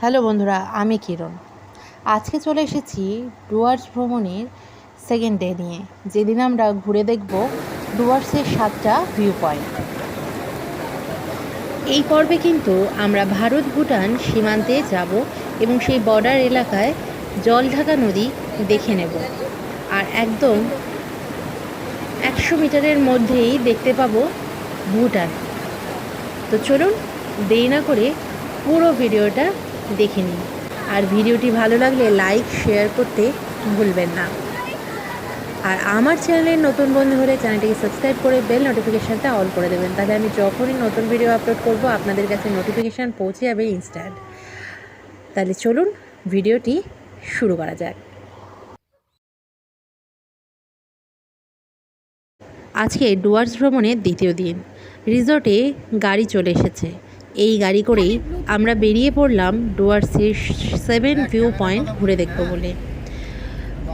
Hello বন্ধুরা, আমি কিরণ। আজকে চলে এসেছি ডুয়ার্স ভ্রমণের সেকেন্ড ডে নিয়ে। যেদিন আমরা ঘুরে দেখব ডুয়ার্সের সাতটা ভিউ পয়েন্ট এই পর্বে কিন্তু আমরা ভারত ভুটান সীমান্তে যাব এবং সেই বর্ডার এলাকায় জলঢাকা নদী দেখে নেব। আর একদম একশো মিটারের মধ্যেই দেখতে পাবো ভুটান। তো চলুন দেরি না করে পুরো ভিডিওটা দেখে নিন। আর ভিডিওটি ভালো লাগলে লাইক, শেয়ার করতে ভুলবেন না। আর আমার চ্যানেলের নতুন বন্ধু হলে চ্যানেলটিকে সাবস্ক্রাইব করে বেল নোটিফিকেশানটা অল করে দেবেন। তাহলে আমি যখনই নতুন ভিডিও আপলোড করব, আপনাদের কাছে নোটিফিকেশান পৌঁছে যাবে ইনস্ট্যান্ট। তাহলে চলুন ভিডিওটি শুরু করা যাক। আজকে ডুয়ার্স ভ্রমণের দ্বিতীয় দিন। রিসর্টে গাড়ি চলে এসেছে। এই গাড়ি করেই আমরা বেরিয়ে পড়লাম ডুয়ার্সের সেভেন ভিউ পয়েন্ট ঘুরে দেখব বলে।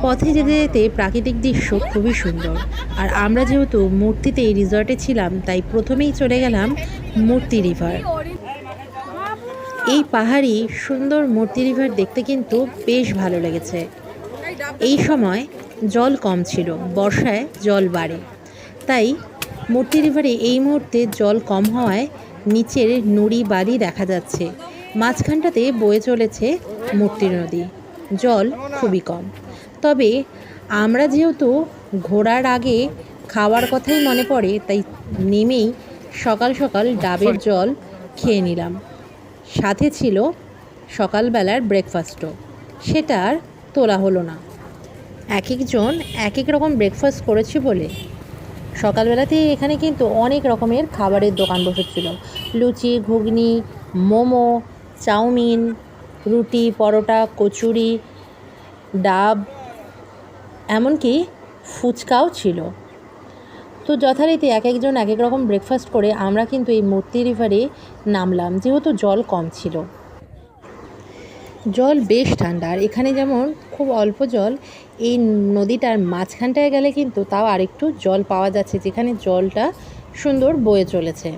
পথে যেতে যেতে প্রাকৃতিক দৃশ্য খুবই সুন্দর। আর আমরা যেহেতু মূর্তিতে এই রিসর্টে ছিলাম, তাই প্রথমেই চলে গেলাম মূর্তি রিভার। এই পাহাড়ি সুন্দর মূর্তি রিভার দেখতে কিন্তু বেশ ভালো লেগেছে। এই সময় জল কম ছিল, বর্ষায় জল বাড়ে। তাই মূর্তি রিভারে এই মুহূর্তে জল কম হওয়ায় নিচের নুড়ি বালি দেখা যাচ্ছে। মাঝখানটাতে বয়ে চলেছে মূর্তি নদী। জল খুবই কম। তবে আমরা যেহেতু ঘোরার আগে খাওয়ার কথাই মনে পড়ে, তাই নেমেই সকাল সকাল ডাবের জল খেয়ে নিলাম। সাথে ছিল সকালবেলার ব্রেকফাস্টও সেটা আর তোলা হলো না। এক একজন এক এক রকম ব্রেকফাস্ট করেছি বলে সকালবেলাতেই এখানে কিন্তু অনেক রকমের খাবারের দোকান বসেছিল। লুচি, ঘুগনি, মোমো, চাউমিন, রুটি, পরোটা, কচুরি, ডাব, এমনকি ফুচকাও ছিল। তো যথারীতি এক একজন এক এক রকম ব্রেকফাস্ট করে আমরা কিন্তু এই মূর্তি রিভারে নামলাম। যেহেতু জল কম ছিল। জল বেশ ঠান্ডা। আর এখানে যেমন খুব অল্প জল এই নদীটার মাঝখানটায় গেলে কিন্তু তাও আরেকটু জল পাওয়া যাচ্ছে যেখানে জলটা সুন্দর বয়ে চলেছে।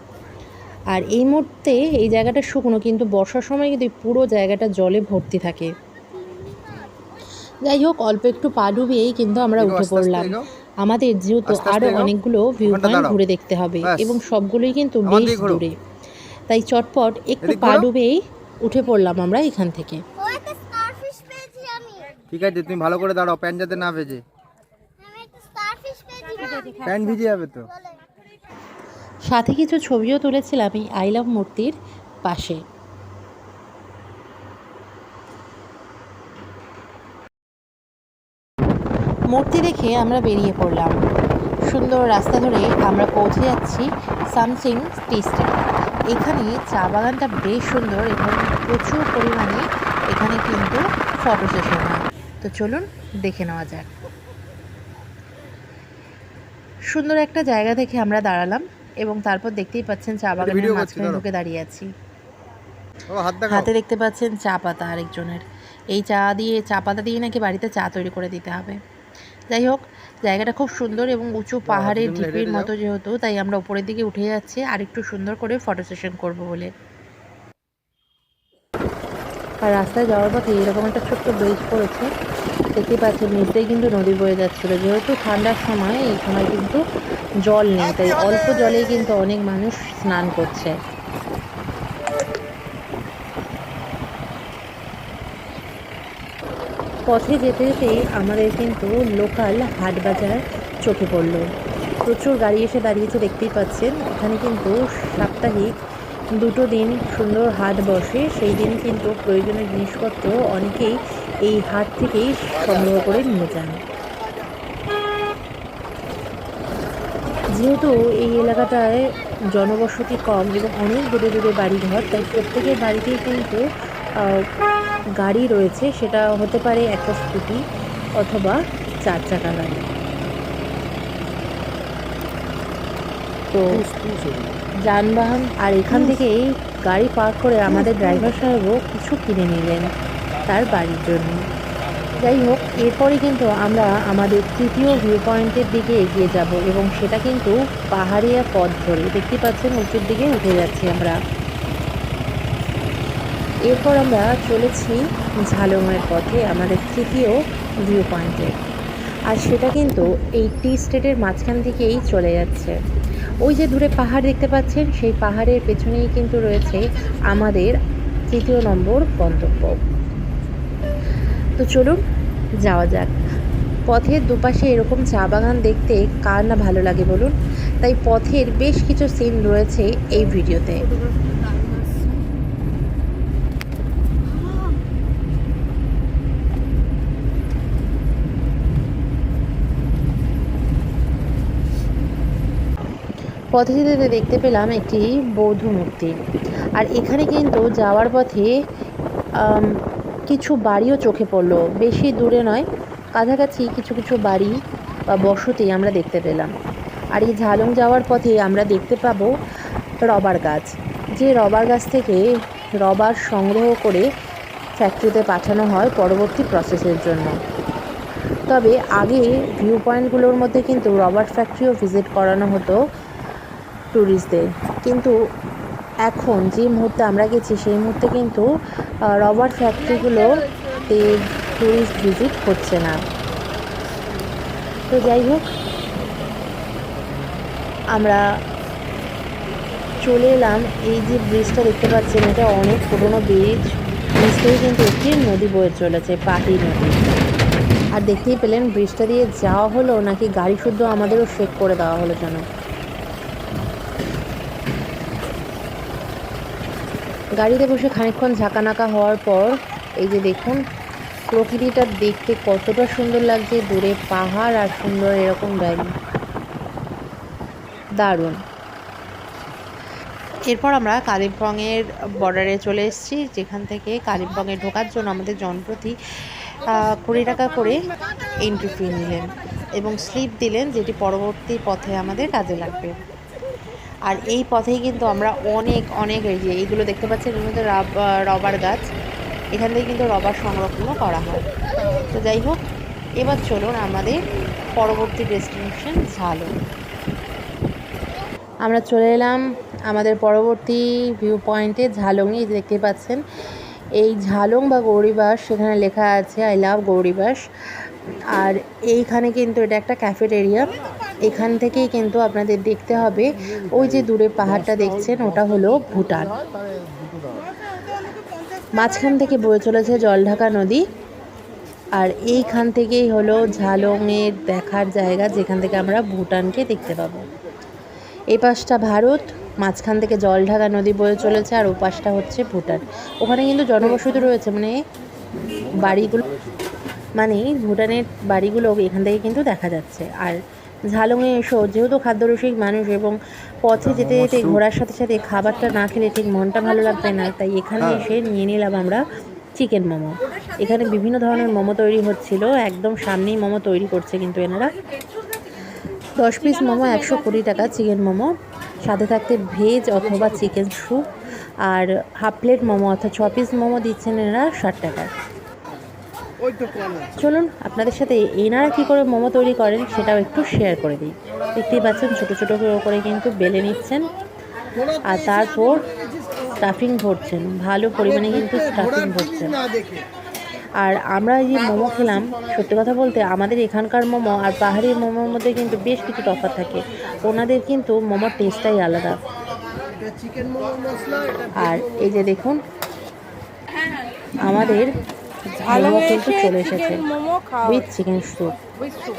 আর এই মুহূর্তে এই জায়গাটা শুকনো কিন্তু বর্ষার সময় কিন্তু এই পুরো জায়গাটা জলে ভর্তি থাকে। যাই হোক অল্প একটু পা ডুবিয়েই কিন্তু আমরা উঠে পড়লাম। আমাদের যেহেতু আরও অনেকগুলো ভিউ পয়েন্ট ঘুরে দেখতে হবে এবং সবগুলোই কিন্তু বেশ দূরে। তাই চটপট একটু পা ডুবেই উঠে পড়লাম আমরা এখান থেকে ও একটা স্টারফিশ পেয়েছি আমি ঠিক আছে তুমি ভালো করে দাঁড়াও প্যান্ট যাতে না ভেজে। আমি একটা স্টারফিশ পেয়েছি প্যান্ট ভিজে যাবে তো। সাথে কিছু ছবিও তুলেছিলাম এই আই লাভ মূর্তির পাশে। মূর্তি দেখে আমরা বেরিয়ে পড়লাম। সুন্দর রাস্তা ধরে আমরা পৌঁছে যাচ্ছি সামসিং টি স্টেট এখানে চা বাগানটা বেশ সুন্দর এবং প্রচুর পরিমাণে এখানে কিন্তু ফটো সেশন হয়। তো চলুন দেখে নেওয়া যাক। সুন্দর একটা জায়গা থেকে আমরা দাঁড়ালাম এবং তারপর দেখতেই পাচ্ছেন চা বাগানের মাঝখানে ঢুকে দাঁড়িয়ে আছি। হাত দেখতে পাচ্ছেন চা পাতা আরেকজনের। এই চা দিয়ে চা পাতা দিয়ে নাকি বাড়িতে চা তৈরি করে দিতে হবে। যাই হোক জায়গাটা খুব সুন্দর এবং উঁচু পাহাড়ের ঢিপির মতো যেহেতু তাই আমরা উপরের দিকে উঠে যাচ্ছি। আর একটু সুন্দর করে ফটো সেশন করব বলে। আর রাস্তায় যাওয়ার পথে এরকম একটা ছোট্ট ব্রিজ পড়েছে, দেখতেই পাচ্ছেন নিচেই কিন্তু নদী বয়ে যাচ্ছিল। যেহেতু ঠান্ডার সময়, এই সময় কিন্তু জল নেই, তাই অল্প জলেই কিন্তু অনেক মানুষ স্নান করছে। পথে যেতে যেতে আমাদের কিন্তু লোকাল হাট বাজার চোখে পড়ল। প্রচুর গাড়ি এসে দাঁড়িয়েছে, দেখতেই পাচ্ছেন। এখানে কিন্তু সাপ্তাহিক দুটো দিন সুন্দর হাট বসে, সেই দিন কিন্তু প্রয়োজনীয় জিনিসপত্র অনেকেই এই হাট থেকেই সংগ্রহ করে নিয়ে যান। যেহেতু এই এলাকাটায় জনবসতি কম এবং অনেক দূরে দূরে বাড়িঘর, তাই প্রত্যেকের বাড়িতেই কিন্তু গাড়ি রয়েছে, সেটা হতে পারে একটা স্কুটি অথবা চার চাকা গাড়ি। তো যানবাহন আর এখান থেকেই গাড়ি পার্ক করে আমাদের ড্রাইভার সাহেবও কিছু কিনে নিলেন তার বাড়ির জন্য। যাই হোক এরপরে কিন্তু আমরা আমাদের তৃতীয় ভিউ পয়েন্টের দিকে এগিয়ে যাব এবং সেটা কিন্তু পাহাড়িয়া পথ ধরে। দেখতে পাচ্ছেন উঁচুর দিকে উঠে যাচ্ছি আমরা। এরপর আমরা চলেছি ঝালংয়ের পথে আমাদের তৃতীয় ভিউ পয়েন্টে আর সেটা কিন্তু এই টি স্টেটের মাঝখান থেকেই চলে যাচ্ছে। ওই যে দূরে পাহাড় দেখতে পাচ্ছেন, সেই পাহাড়ের পেছনেই কিন্তু রয়েছে আমাদের তৃতীয় নম্বর গন্তব্য। তো চলুন যাওয়া যাক। পথের দুপাশে এরকম চা বাগান দেখতে কার না ভালো লাগে বলুন? তাই পথের বেশ কিছু সিন রয়েছে এই ভিডিওতে পথে যেতে দেখতে পেলাম একটি বৌদ্ধ মূর্তি। আর এখানে কিন্তু যাওয়ার পথে কিছু বাড়িও চোখে পড়ল। বেশি দূরে নয়, কাছাকাছি কিছু কিছু বাড়ি বা বসতি আমরা দেখতে পেলাম। আর এই ঝালং যাওয়ার পথে আমরা দেখতে পাবো রবার গাছ। যে রবার গাছ থেকে রবার সংগ্রহ করে ফ্যাক্টরিতে পাঠানো হয় পরবর্তী প্রসেসের জন্য। তবে আগে ভিউ পয়েন্টগুলোর মধ্যে কিন্তু রবার ফ্যাক্টরিও ভিজিট করানো হতো। ট্যুরিস্টদের কিন্তু এখন যে মুহূর্তে আমরা গেছি, সেই মুহূর্তে কিন্তু রবার ফ্যাক্টরিগুলোতে ট্যুরিস্ট ভিজিট হচ্ছে না। তো যাই হোক, আমরা চলে এলাম। এই যে ব্রিজটা দেখতে পাচ্ছেন, এটা অনেক পুরনো ব্রিজ ব্রিজ থেকে কিন্তু একটি নদী বয়ে চলেছে, পাহি নদী। আর দেখতেই পেলেন ব্রিজটা দিয়ে যাওয়া হলো, নাকি গাড়ি শুদ্ধ আমাদেরও শেক করে দেওয়া হলো যেন। গাড়িতে বসে খানিকক্ষণ ঝাঁকানাকা হওয়ার পর, এই যে দেখুন, প্রকৃতিটা দেখতে কতটা সুন্দর লাগছে, দূরে পাহাড় আর সুন্দর এরকম ভ্যালি দারুণ। এরপর আমরা কালিম্পংয়ের বর্ডারে চলে এসেছি, যেখান থেকে কালিম্পংয়ে ঢোকার জন্য আমাদের জনপ্রতি কুড়ি টাকা করে এন্ট্রি ফি নিলেন এবং স্লিপ দিলেন, যেটি পরবর্তী পথে আমাদের কাজে লাগবে। আর এই পথেই কিন্তু আমরা অনেক অনেক এই যে এইগুলো দেখতে এর মধ্যে রাব- রবার গাছ। এখান থেকে কিন্তু রবার সংরক্ষণও করা হয়। তো যাই হোক, এবার চলুন আমাদের পরবর্তী ডেস্টিনেশন ঝালং আমরা চলে এলাম আমাদের পরবর্তী ভিউ পয়েন্টে ঝালংয়ে দেখতে পাচ্ছেন, এই ঝালং বা গৌরীবাস, সেখানে লেখা আছে, আই লাভ গৌরীবাস। আর এইখানে কিন্তু এটা একটা ক্যাফেটেরিয়া এখান থেকেই কিন্তু আপনাদের দেখতে হবে, ওই যে দূরে পাহাড়টা দেখছেন, ওটা হলো ভুটান। মাঝখান থেকে বয়ে চলেছে জলঢাকা নদী, আর এইখান থেকেই হলো ঝালংয়ের দেখার জায়গা, যেখান থেকে আমরা ভুটানকে দেখতে পাবো। এই পাশটা ভারত, মাঝখান থেকে জলঢাকা নদী বয়ে চলেছে, আর ও পাশটা হচ্ছে ভুটান। ওখানে কিন্তু জনবসতি রয়েছে মানে বাড়িগুলো মানে ভুটানের বাড়িগুলো এখান থেকে কিন্তু দেখা যাচ্ছে। আর ঝালংয়ে এসো যেহেতু খাদ্যরসিক মানুষ এবং পথে যেতে যেতে ঘোরার সাথে সাথে খাবারটা না খেলে ঠিক মনটা ভালো লাগবে না তাই এখানে এসে নিয়ে নিলাম আমরা চিকেন মোমো। এখানে বিভিন্ন ধরনের মোমো তৈরি হচ্ছিল একদম সামনেই মোমো তৈরি করছে কিন্তু এনারা। দশ পিস মোমো একশো কুড়ি টাকা চিকেন মোমো। সাথে থাকতে ভেজ অথবা চিকেন স্যুপ। আর হাফ প্লেট মোমো অর্থাৎ ছ পিস মোমো দিচ্ছেন এনারা ষাট টাকায়। চলুন, আপনাদের সাথে এনারা কী করে মোমো তৈরি করেন সেটাও একটু শেয়ার করে দিই। দেখতেই পাচ্ছেন, ছোটো ছোটো করে কিন্তু বেলে নিচ্ছেন। আর তারপর স্টাফিং ভরছেন, ভালো পরিমাণে কিন্তু স্টাফিং ভরছেন। আর আমরা যে মোমো খেলাম, সত্যি কথা বলতে আমাদের এখানকার মোমো আর পাহাড়ি মোমোর মধ্যে কিন্তু বেশ কিছু তফাৎ থাকে। ওনাদের কিন্তু মোমোর টেস্টটাই আলাদা। আর এই যে দেখুন, আমাদের মোমো কিন্তু চলে এসেছে। উইথ চিকেন স্যুপ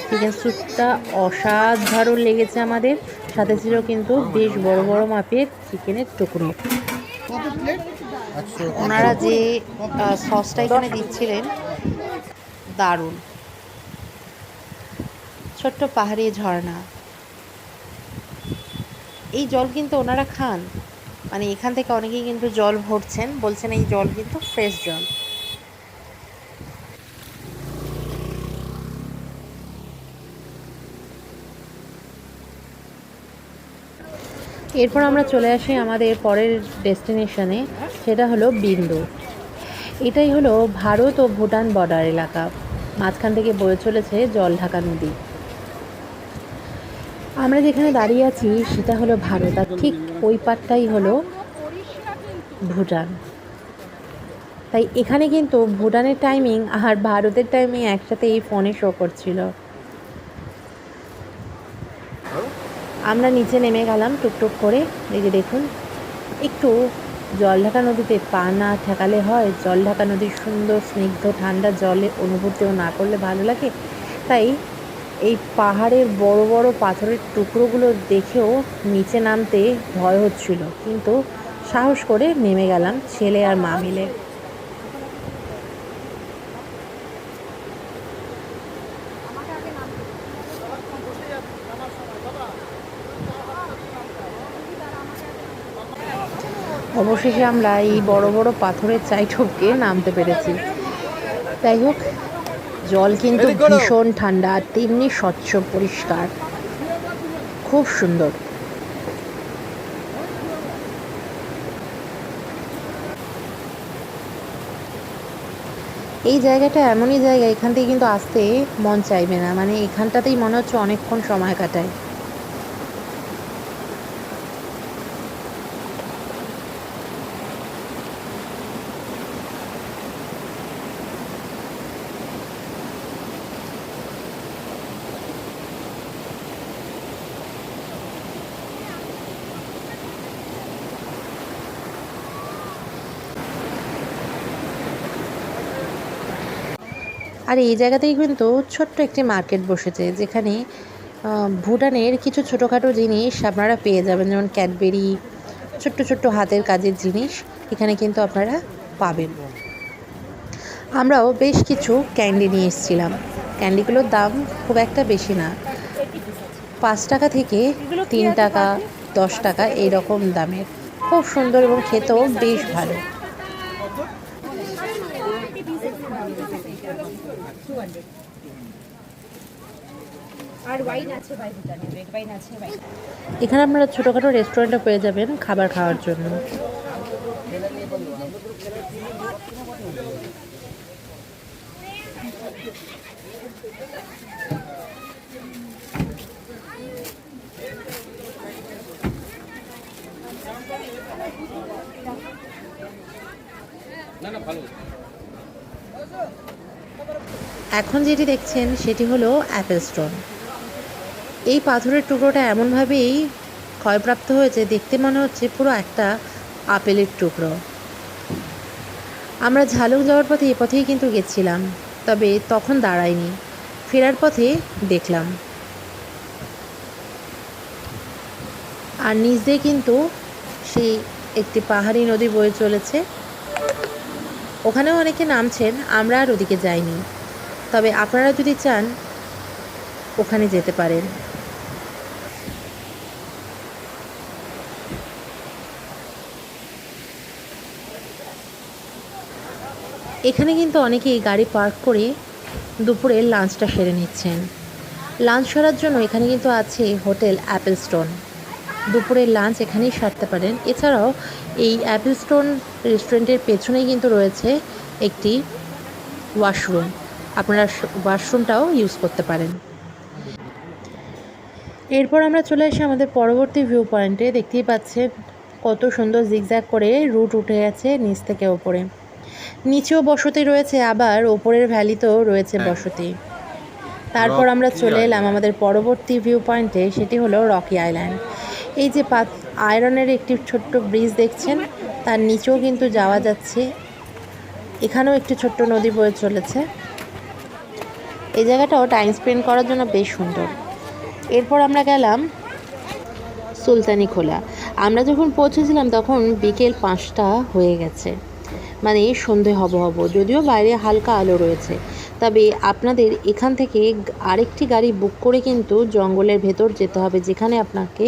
চিকেন স্যুপটা অসাধারণ লেগেছে আমাদের। সাথে ছিল কিন্তু বেশ বড় বড় মাপের চিকেনের টুকরো। ওনারা যে আহ, সসটা এখানে দিচ্ছিলেন দারুণ। ছোট্ট পাহাড়ি ঝর্ণা। এই জল কিন্তু ওনারা খান। মানে এখান থেকে অনেকেই কিন্তু জল ভরছেন বলছেন এই জল কিন্তু ফ্রেশ জল। এরপর আমরা চলে আসি আমাদের পরের ডেস্টিনেশনে, সেটা হলো বিন্দু। এটাই হলো ভারত ও ভুটান বর্ডার এলাকা। মাঝখান থেকে বয়ে চলেছে জলঢাকা নদী। আমরা যেখানে দাঁড়িয়ে আছি, সেটা হলো ভারত, আর ঠিক ওই পারটাই হলো ভুটান। তাই এখানে কিন্তু ভুটানের টাইমিং আর ভারতের টাইমিং একসাথে এই ফোনে শো করছিল। আমরা নিচে নেমে গেলাম, টুকটুক করে। এই যে দেখুন, একটু জলঢাকা নদীতে পা না ঠেকালে হয়। জলঢাকা নদীর সুন্দর, স্নিগ্ধ, ঠান্ডা জলে অনুভূতিও না করলে ভালো লাগে। তাই এই পাহাড়ের বড় বড় পাথরের টুকরোগুলো দেখেও নিচে নামতে ভয় হচ্ছিল। কিন্তু সাহস করে নেমে গেলাম, ছেলে আর মা মিলে। অবশেষে আমরা এই বড় বড় পাথরের চাই ঠপকে নামতে পেরেছি। যাই হোক জল কিন্তু ভীষণ ঠান্ডা তেমনি স্বচ্ছ পরিষ্কার। খুব সুন্দর। এই জায়গাটা এমনই জায়গা এখান থেকে কিন্তু আসতে মন চাইবে না। মানে এখানটাতেই মনে হচ্ছে অনেকক্ষণ সময় কাটায়। আর এই জায়গাতেই কিন্তু ছোট্ট একটি মার্কেট বসেছে যেখানে ভুটানের কিছু ছোটোখাটো জিনিস আপনারা পেয়ে যাবেন যেমন ক্যাডবেরি ছোট্ট ছোট্ট হাতের কাজের জিনিস এখানে কিন্তু আপনারা পাবেন। আমরাও বেশ কিছু ক্যান্ডি নিয়ে এসেছিলাম। ক্যান্ডিগুলোর দাম খুব একটা বেশি না। পাঁচ টাকা থেকে তিন টাকা দশ টাকা এই রকম দামের। খুব সুন্দর এবং খেতেও বেশ ভালো আর ওয়াইন আছে ভাই ভুটানে রেড ওয়াইন আছে ওয়াইন এখানে আপনারা ছোটোখাটো রেস্টুরেন্টও পেয়ে যাবেন খাবার খাওয়ার জন্য। এখন যেটি দেখছেন, সেটি হলো অ্যাপেল স্টোন। এই পাথরের টুকরোটা এমনভাবেই ক্ষয়প্রাপ্ত হয়েছে, দেখতে মনে হচ্ছে পুরো একটা আপেলের টুকরো। আমরা ঝালুক যাওয়ার পথে এ পথেই কিন্তু গেছিলাম, তবে তখন দাঁড়াইনি। ফেরার পথে দেখলাম। আর নিচ দিয়ে কিন্তু সেই একটি পাহাড়ি নদী বয়ে চলেছে। ওখানেও অনেকে নামছেন, আমরা আর ওদিকে যাইনি। তবে আপনারা যদি চান, ওখানে যেতে পারেন। এখানে কিন্তু অনেকেই গাড়ি পার্ক করে দুপুরে লাঞ্চটা সেরে নিচ্ছেন। লাঞ্চ সারার জন্য এখানে কিন্তু আছে হোটেল অ্যাপেল স্টোন দুপুরের লাঞ্চ এখানেই সারতে পারেন। এছাড়াও এই অ্যাপেল স্টোন রেস্টুরেন্টের পেছনেই কিন্তু রয়েছে একটি ওয়াশরুম। আপনারা ওয়াশরুমটাও ইউজ করতে পারেন। এরপর আমরা চলে আসি আমাদের পরবর্তী ভিউ পয়েন্টে দেখতেই পাচ্ছেন কত সুন্দর জিগজ্যাগ করে রুট উঠে গেছে নিচ থেকে ওপরে। নিচেও বসতি রয়েছে আবার ওপরের ভ্যালিতেও রয়েছে বসতি। তারপর আমরা চলে এলাম আমাদের পরবর্তী ভিউ পয়েন্টে সেটি হলো রকি আইল্যান্ড এই যে পাত আয়রনের একটি ছোট্ট ব্রিজ দেখছেন তার নিচেও কিন্তু যাওয়া যাচ্ছে। এখানেও একটি ছোট্ট নদী বয়ে চলেছে। এই জায়গাটাও টাইম স্পেন্ড করার জন্য বেশ সুন্দর। এরপর আমরা গেলাম সুলতানি খোলা। আমরা যখন পৌঁছেছিলাম তখন বিকেল পাঁচটা হয়ে গেছে। মানে সন্ধে হব হব, যদিও বাইরে হালকা আলো রয়েছে। তবে আপনাদের এখান থেকে আরেকটি গাড়ি বুক করে কিন্তু জঙ্গলের ভেতর যেতে হবে, যেখানে আপনাকে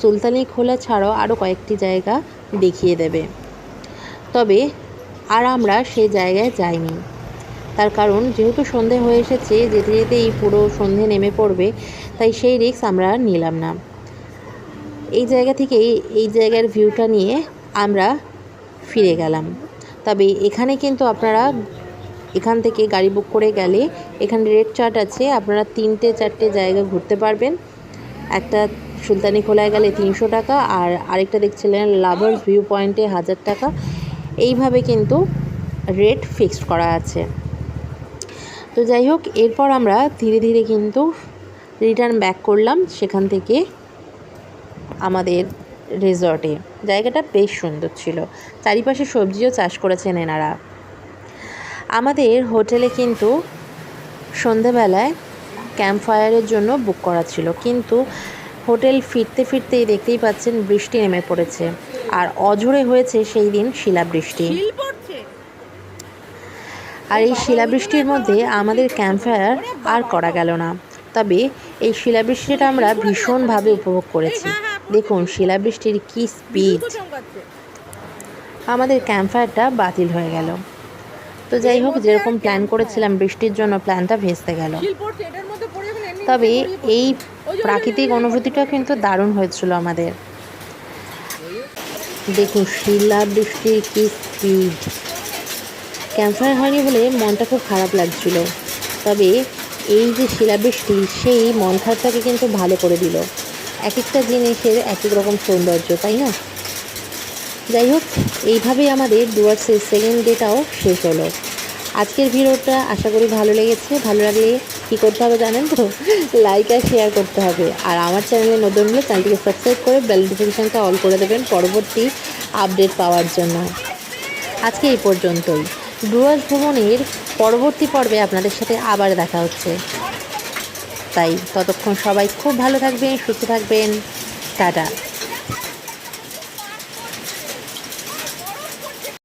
সুলতানি খোলা ছাড়াও আরও কয়েকটি জায়গা দেখিয়ে দেবে। তবে আর আমরা সেই জায়গায় যাইনি। তার কারণ, যেহেতু সন্ধে হয়ে এসেছে, যেতে যেতে এই পুরো সন্ধে নেমে পড়বে, তাই সেই রিস্ক আমরা নিলাম না। এই জায়গা থেকে এই জায়গার ভিউটা নিয়ে আমরা ফিরে গেলাম। তবে এখানে কিন্তু আপনারা এখান থেকে গাড়ি বুক করে গেলে এখানে রেড চার্ট আছে, আপনারা তিনটে চারটে জায়গা ঘুরতে পারবেন। একটা সুলতানি খোলায় গেলে তিনশো টাকা, আর আরেকটা দেখছিলেন লাভার্স ভিউ পয়েন্টে হাজার টাকা। এইভাবে কিন্তু রেট ফিক্সড করা আছে। তো যাই হোক, এরপর আমরা ধীরে ধীরে কিন্তু রিটার্ন ব্যাক করলাম সেখান থেকে আমাদের রিসর্টে জায়গাটা বেশ সুন্দর ছিল। চারিপাশে সবজিও চাষ করেছেন এনারা। আমাদের হোটেলে কিন্তু সন্ধেবেলায় ক্যাম্প ফায়ারের জন্য বুক করা ছিল। কিন্তু হোটেল ফিরতে ফিরতেই দেখতেই পাচ্ছেন বৃষ্টি নেমে পড়েছে। আর অঝোরে হয়েছে সেই দিন শিলাবৃষ্টি। আর এই শিলাবৃষ্টির মধ্যে আমাদের ক্যাম্প ফায়ার আর করা গেল না। তবে এই শিলাবৃষ্টিটা আমরা ভীষণভাবে উপভোগ করেছি। দেখুন, শিলাবৃষ্টির কী স্পিড আমাদের ক্যাম্প ফায়ারটা বাতিল হয়ে গেল। তো যাই হোক, যেরকম প্ল্যান করেছিলাম, বৃষ্টির জন্য প্ল্যানটা ভেস্তে গেল। তবে এই প্রাকৃতিক অনুভূতিটা কিন্তু দারুণ হয়েছিল আমাদের। দেখুন শিলা বৃষ্টির কি স্পিড ক্যান্সার হয়নি বলে মনটা খুব খারাপ লাগছিল। তবে এই যে শিলাবৃষ্টি, সেই মন খারাপটাকে কিন্তু ভালো করে দিল। এক একটা জিনিসের এক এক রকম সৌন্দর্য, তাই না? যাই হোক, এইভাবেই আমাদের ডুয়ার্সের সেকেন্ড ডেটাও শেষ হলো। আজকের ভিডিওটা আশা করি ভালো লেগেছে। ভালো লাগলে কী করতে হবে জানেন তো? লাইক আর শেয়ার করতে হবে। আর আমার চ্যানেলে নতুন হলে চ্যানেলটিকে সাবস্ক্রাইব করে বেল নোটিফিকেশানটা অল করে দেবেন পরবর্তী আপডেট পাওয়ার জন্য। আজকে এই পর্যন্তই। ডুয়ার্স ভ্রমণের পরবর্তী পর্বে আপনাদের সাথে আবার দেখা হচ্ছে। তাই ততক্ষণ সবাই খুব ভালো থাকবেন, সুস্থ থাকবেন। টাটা।